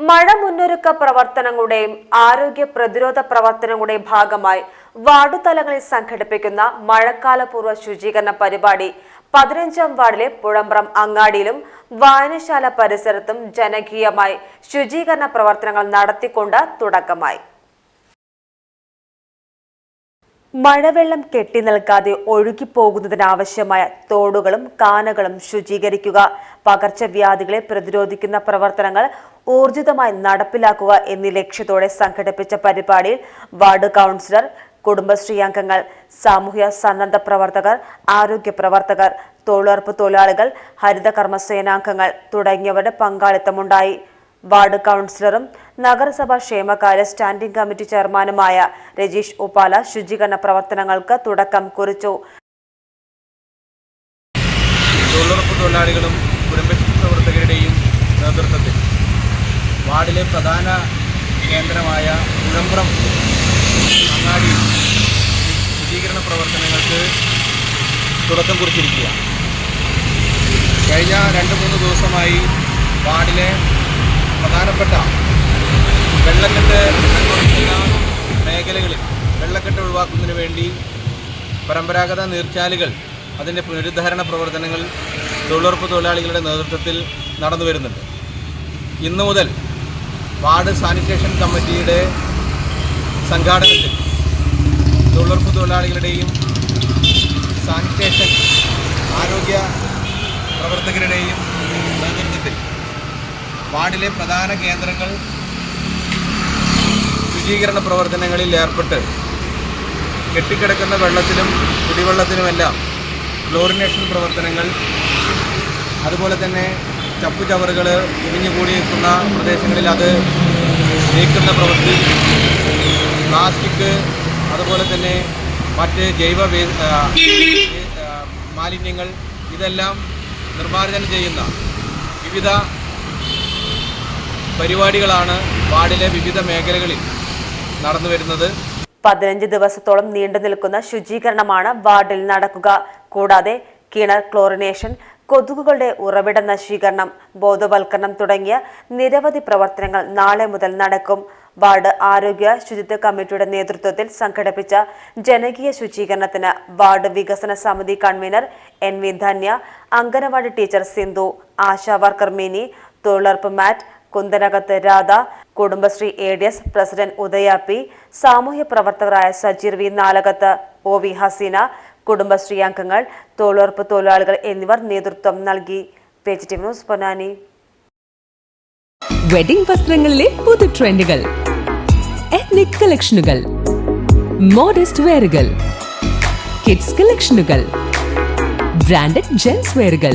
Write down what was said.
മഴ മുന്നൊരുക്ക പ്രവർത്തനങ്ങളുടെയും ആരോഗ്യ പ്രതിരോധ പ്രവർത്തനങ്ങളുടെയും ഭാഗമായി വാർഡ് തലങ്ങളിൽ സംഘടിപ്പിക്കുന്ന മഴക്കാലപൂർവ ശുചീകരണ പരിപാടി പതിനഞ്ചാം വാർഡിലെ പുഴമ്പ്രം അങ്ങാടിയിലും വായനശാല പരിസരത്തും ജനകീയമായി ശുചീകരണ പ്രവർത്തനങ്ങൾ നടത്തിക്കൊണ്ട് തുടക്കമായി. മഴവെള്ളം കെട്ടി നിൽക്കാതെ ഒഴുകിപ്പോകുന്നതിനാവശ്യമായ തോടുകളും കാനകളും ശുചീകരിക്കുക. പകർച്ചവ്യാധികളെ പ്രതിരോധിക്കുന്ന പ്രവർത്തനങ്ങൾ ഊർജിതമായി നടപ്പിലാക്കുക എന്നീ ലക്ഷ്യത്തോടെ സംഘടിപ്പിച്ച പരിപാടിയിൽ വാർഡ് കൗൺസിലർ കുടുംബശ്രീ അംഗങ്ങൾ സാമൂഹ്യ സന്നദ്ധ പ്രവർത്തകർ ആരോഗ്യ പ്രവർത്തകർ തൊഴിലുറപ്പ് തൊഴിലാളികൾ ഹരിതകർമ്മ സേനാംഗങ്ങൾ തുടങ്ങിയവരുടെ പങ്കാളിത്തമുണ്ടായി. വാർഡ് കൗൺസിലറും നഗരസഭാ ക്ഷേമകാര്യ സ്റ്റാൻഡിംഗ് കമ്മിറ്റി ചെയർമാനുമായ രജീഷ് ഉപ്പാല ശുചീകരണ പ്രവർത്തനങ്ങൾക്ക് തുടക്കം കുറിച്ചു. തൊഴിലുറപ്പ് തൊഴിലാളികളും കുടുംബശ്രീ പ്രവർത്തകരുടെയും നേതൃത്വത്തിൽ വാർഡിലെ പ്രധാന കേന്ദ്രമായ അങ്ങാടി ശുചീകരണ പ്രവർത്തനങ്ങൾക്ക് തുടക്കം കുറിച്ചിരിക്കുക കഴിഞ്ഞ രണ്ട് മൂന്ന് ദിവസമായി വാർഡിലെ പ്രധാനപ്പെട്ട വെള്ളക്കെട്ട് മേഖലകളിൽ വെള്ളക്കെട്ട് ഒഴിവാക്കുന്നതിന് വേണ്ടി പരമ്പരാഗത നീർച്ചാലുകൾ അതിന്റെ പുനരുദ്ധാരണ പ്രവർത്തനങ്ങൾ തൊഴിലുറപ്പ് തൊഴിലാളികളുടെ നേതൃത്വത്തിൽ നടന്നു വരുന്നുണ്ട്. ഇന്നു മുതൽ വാർഡ് സാനിറ്റേഷൻ കമ്മിറ്റിയുടെ സംഘാടനത്തിൽ തൊഴിലുറപ്പ് തൊഴിലാളികളുടെയും സാനിറ്റേഷൻ ആരോഗ്യ പ്രവർത്തകരുടെയും വാർഡിലെ പ്രധാന കേന്ദ്രങ്ങൾ ശുചീകരണ പ്രവർത്തനങ്ങളിൽ ഏർപ്പെട്ട് കെട്ടിക്കിടക്കുന്ന വെള്ളത്തിലും കുടിവെള്ളത്തിനുമെല്ലാം ക്ലോറിനേഷൻ പ്രവർത്തനങ്ങൾ അതുപോലെ തന്നെ ചപ്പുചവറുകൾ ഇടിഞ്ഞുകൂടി നിൽക്കുന്ന പ്രദേശങ്ങളിൽ അത് നീക്കുന്ന പ്രവൃത്തി പ്ലാസ്റ്റിക് അതുപോലെ തന്നെ മറ്റ് ജൈവ മാലിന്യങ്ങൾ ഇതെല്ലാം നിർമ്മാർജനം ചെയ്യുന്ന വിവിധ പരിപാടികളാണ് വാർഡിലെ വിവിധ മേഖലകളിൽ നടന്നു വരുന്നത്. പതിനഞ്ച് ദിവസത്തോളം നീണ്ടു നിൽക്കുന്ന ശുചീകരണമാണ് വാർഡിൽ നടക്കുക. കൂടാതെ കിണർ ക്ലോറിനേഷൻ കൊതുകുകളുടെ ഉറവിട നശീകരണം ബോധവൽക്കരണം തുടങ്ങിയ നിരവധി പ്രവർത്തനങ്ങൾ നാളെ മുതൽ നടക്കും. വാർഡ് ആരോഗ്യ ശുചിത്വ കമ്മിറ്റിയുടെ നേതൃത്വത്തിൽ സംഘടിപ്പിച്ച ജനകീയ ശുചീകരണത്തിന് വാർഡ് വികസന സമിതി convener N V Dhanya anganwadi teacher Sindhu Asha worker Mini തൊഴിലുറപ്പ് mate Kunthanakath Radha Kudumbashree A D S president Udaya P സാമൂഹ്യ പ്രവർത്തകരായ Sajeer V Nalakath O V Haseena Kudumbashree അംഗങ്ങൾ തൊഴിലുറപ്പ് തൊഴിലാളികൾ എന്നിവർ നേതൃത്വം നൽകി. Page news Ponnani. വെഡിംഗ് വസ്ത്രങ്ങളിലെ പുതു ട്രെൻഡുകൾ എത്നിക് കളക്ഷനുകൾ മോഡസ്റ്റ് വെയറുകൾ കിഡ്സ് കളക്ഷനുകൾ ബ്രാൻഡഡ് ജെൻസ് വെയറുകൾ